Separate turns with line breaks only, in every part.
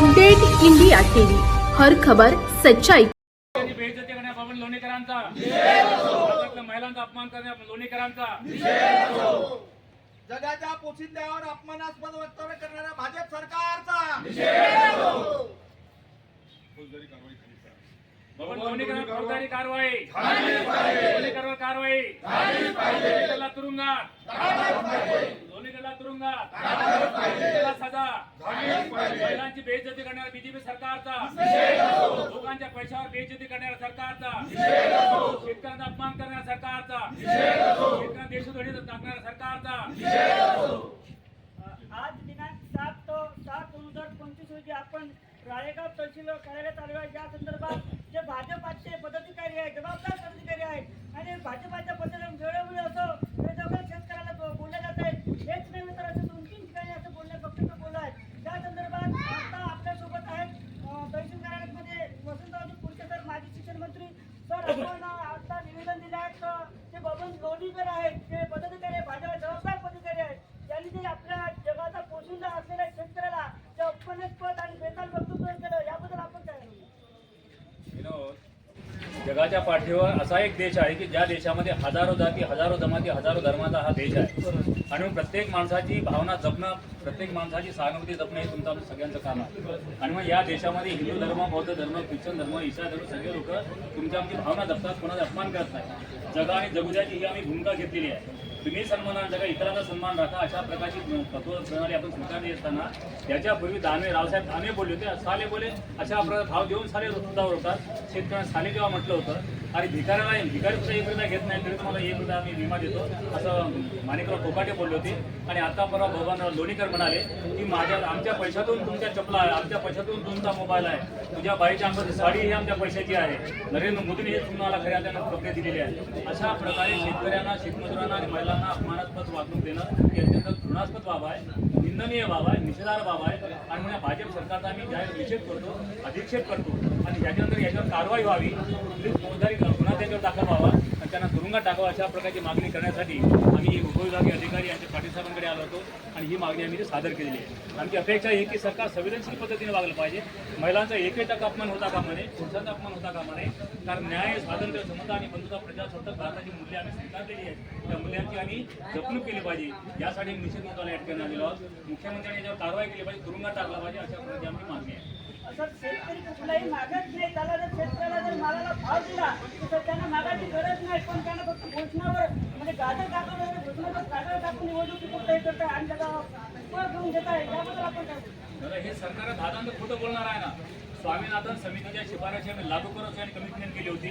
Update India TV. हर खबर सच्चाई.
लोणीकरांचा. महिलांचा अपमान लोणीकरांचा.
जगाच्या पोशिंद्यावर अपमानास्पद वक्तव्य करणाऱ्या भाजप सरकारचा.
फौजदारी कारवाई कारवाई. तुरुंगात. तुरुंगात सजा. महिलांची बेइज्जती करणाऱ्या बीजेपी सरकारचा. लोकांच्या पैशावर बेइज्जती करणाऱ्या सरकारचा. शेतकऱ्यांचा अपमान करणाऱ्या सरकारचा. शेतकऱ्यांना देशोधडीत टाकणाऱ्या सरकारचा.
आज दिनांक सात तो सात दोन हजार पंचवीस रोजी आपण राळेगाव तहसील कार्यालय आलो आहे. या संदर्भात जे भाजपाचे पदाधिकारी आहेत जबाबदार पदाधिकारी आहेत आणि भाजपाच्या पदाधिकारी वेळोवेळी असं वेगवेगळ्या शेतकऱ्याला बो- बोललं जात आहे हेच नव्हे तर असं दोन तीन ठिकाणी असं बोलण्या वक्तव्य बोललं आहे त्या संदर्भात आता आपल्यासोबत आहेत अं, तहसील कार्यालयामध्ये वसंतराव पुरकेकर माजी शिक्षण मंत्री सर आपण आता निवेदन दिलं आहे तर ते लोणीकर आहेत ते पदाधिकारी आहे, भाजपा जबाबदार पदाधिकारी आहेत त्यांनी जे आपल्या जगाचा पोशिंदा असलेल्या शेतकऱ्याला जे अपमानास्पद आणि बेताल वक्तव्य केलं याबद्दल आपण काय म्हणू?
विनोद जगाच्या पाठीवर असा एक देश आहे की ज्या देशामध्ये हजारो जाती हजारो जमाती हजारो धर्माचा हा देश आहे. आणि मग प्रत्येक माणसाची भावना जपणं प्रत्येक माणसाची सहानुभूती जपणं हे तुमचं आमचं सगळ्यांचं काम आहे. आणि मग या देशामध्ये हिंदू धर्म बौद्ध धर्म ख्रिश्चन धर्म ईसा धर्म सगळे लोक तुमच्या आमची भावना जपतात कोणाचा अपमान करत नाही जगा आणि जगुद्याची ही आम्ही भूमिका घेतलेली आहे. तुम्ही सन्मान जगा इतरांचा सन्मान राखा अशा प्रकारची तत्व प्रणाली आपण स्वीकारली असताना त्याच्यापूर्वी दानवे रावसाहेब दानवे बोलले होते साले बोले अशा प्रकारे भाव देऊन साले वृत्तावर होतात शेतकऱ्यांना साले जेव्हा म्हटलं होतं आणि भिकाऱ्याला भिकारी सुद्धा एक रुपया घेत नाही तरी तुम्हाला एक रुपया आम्ही विमा देतो असं माणिकराव कोकाटे बोलले होते. आणि आता परवा भगवान लोणीकर म्हणाले की माझ्या आमच्या पैशातून तुमच्या चपला आहे आमच्या पैशातून तुमचा मोबाईल आहे. तुझ्या बाईच्या अंगाची साडी ही आमच्या पैशाची आहे. नरेंद्र मोदीने हे तुम्हाला खऱ्या त्यांना कपडे दिलेले आहे. अशा प्रकारे शेतकऱ्यांना शेतमजुरांना आणि महिला मुलांना अपमानास्पद वागणूक देणं ही अत्यंत घृणास्पद बाब आहे निंदनीय बाब आहे निषेधार बाब आहे. आणि म्हणून भाजप सरकारचा आम्ही जाहीर निषेध करतो अधिक्षेप करतो. आणि याच्यानंतर याच्यावर कारवाई व्हावी पोलीस फौजदारी गुन्हा त्याच्यावर दाखल व्हावा. त्यांना तुरुंगात टाकावा अशा प्रकारची मागणी करण्यासाठी आम्ही उपविभागीय अधिकारी यांच्या पाटीलसाहेबांकडे आलो होतो आणि ही मागणी आम्ही सादर केलेली आहे. आमची अपेक्षा आहे की सरकार संवेदनशील पद्धतीने वागलं पाहिजे. महिलांचा एकही टक्का अपमान होता कामा नये पुरुषांचा अपमान होता कामा नये. कारण न्याय स्वातंत्र्य समता आणि बंधुता प्रजासत्ताक भारताची मूल्य आम्ही स्वीकारलेली आहेत. त्या मूल्यांची आम्ही जपणूक केली पाहिजे. यासाठी निषेध मताला ऍड करण्यात आलेलो आहोत. मुख्यमंत्र्यांनी याच्यावर कारवाई केली पाहिजे तुरुंगात टाकला पाहिजे अशा प्रकारची आमची मागणी आहे.
शेतकरी कुठलाही मागत नाही त्याला जर शेतकऱ्याला जर मालाला भाव दिला तर त्यांना मागायची गरज नाही. पण म्हणजे गाजर टाकून घोषणावर गाजर टाकून निवडणुकी कुठे हे करताय आणि त्याचा घेऊन घेत आहे याबद्दल आपण काय
हे सरकार दादांत खोटं बोलणार आहे ना? स्वामीनाथन समितीच्या शिफारशी आम्ही लागू करू आणि कमिटमेंट केली होती.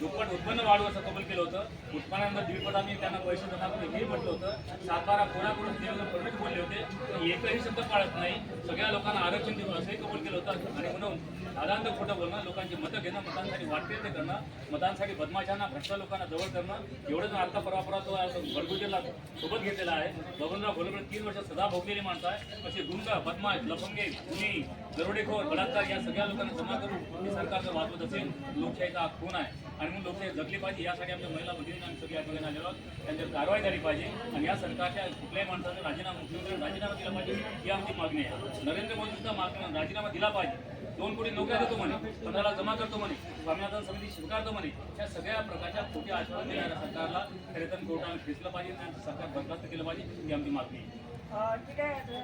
दुप्पट उत्पन्न वाढवायचं असं कबूल केलं होतं. उत्पन्नानंतर द्विपट आम्ही त्यांना पैसे जमा हे म्हटलं होतं. सातबारा कोणाकडून परमिट बोलले होते. एकही शब्द पाळत नाही. सगळ्या लोकांना आरक्षण देऊन असंही कबूल केलं होतं. आणि म्हणून दादांत खोटं बोलणं लोकांची मतं घेणं मतांसाठी वाटते ते करणं मतांसाठी बदमाशांना भ्रष्ट लोकांना जवळ करणं एवढंच आता परंपरा तो गडगुजेला सोबत घेतलेला आहे. बबनराव भोलकडे तीन वर्ष सदा भोगलेली माणसं आहे. असे गुंड बदमाश लफंगे गुन्हे दरोडेखोर बलात्कार या सगळ्या लोकांना जमा करून हे सरकारचं वाचवत असेल लोकशाहीचा हा खून आहे आणि म्हणून लोकशाही जगली पाहिजे यासाठी आमच्या महिला भगिनी आम्ही सगळ्या आठवण आलेलो आहोत. त्यांच्यावर कारवाई झाली पाहिजे आणि या सरकारच्या कुठल्याही माणसाचा राजीनामा मुख्यमंत्र्यांनी राजीनामा दिला पाहिजे ही आमची मागणी आहे. नरेंद्र मोदींचा मागणी राजीनामा दिला पाहिजे. दोन कोटी नोकऱ्या देतो म्हणे पंधराला जमा करतो म्हणे स्वामीनाथन समिती स्वीकारतो म्हणे. या सगळ्या प्रकारच्या खोटी आश्वासन देणाऱ्या सरकारला खरेतन कोर्टाने खेचलं पाहिजे आणि सरकार बरखास्त केलं पाहिजे ही आमची मागणी आहे.
ठीक आहे.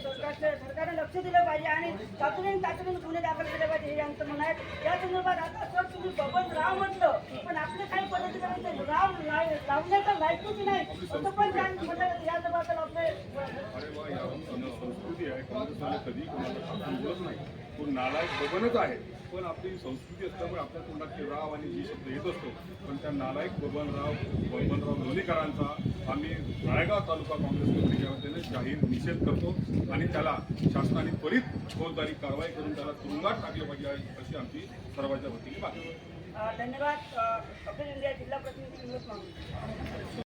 सरकारचं सरकारने लक्ष दिलं पाहिजे आणि तातडीने तातडीने गुन्हे दाखल केले पाहिजे हे आमचं म्हणणं आहे. या संदर्भात आता सर तुम्ही बबन राव म्हटलं पण आपले काही पद्धतीने म्हणजे राव लाव- लावण्याचा लायकूच नाही. असं पण त्या म्हटलं या संदर्भात आपले
संस्कृती आहे. कधी कोणाला नालायक बबनच आहे. पण आपली संस्कृती असल्यामुळे आपल्या तोंडात ते राव आणि जी शब्द येत असतो. पण त्या नालायक बबनराव बबनराव लोणीकरांचा आम्ही रायगाव तालुका काँग्रेस कमिटीच्या वतीने जाहीर निषेध करतो आणि त्याला शासनाने त्वरित फौजदारी कारवाई करून त्याला तुरुंगात टाकले पाहिजे अशी आमची सर्वांच्या वतीने मागणी
धन्यवाद. इंडिया जिल्हा प्रतिनिधी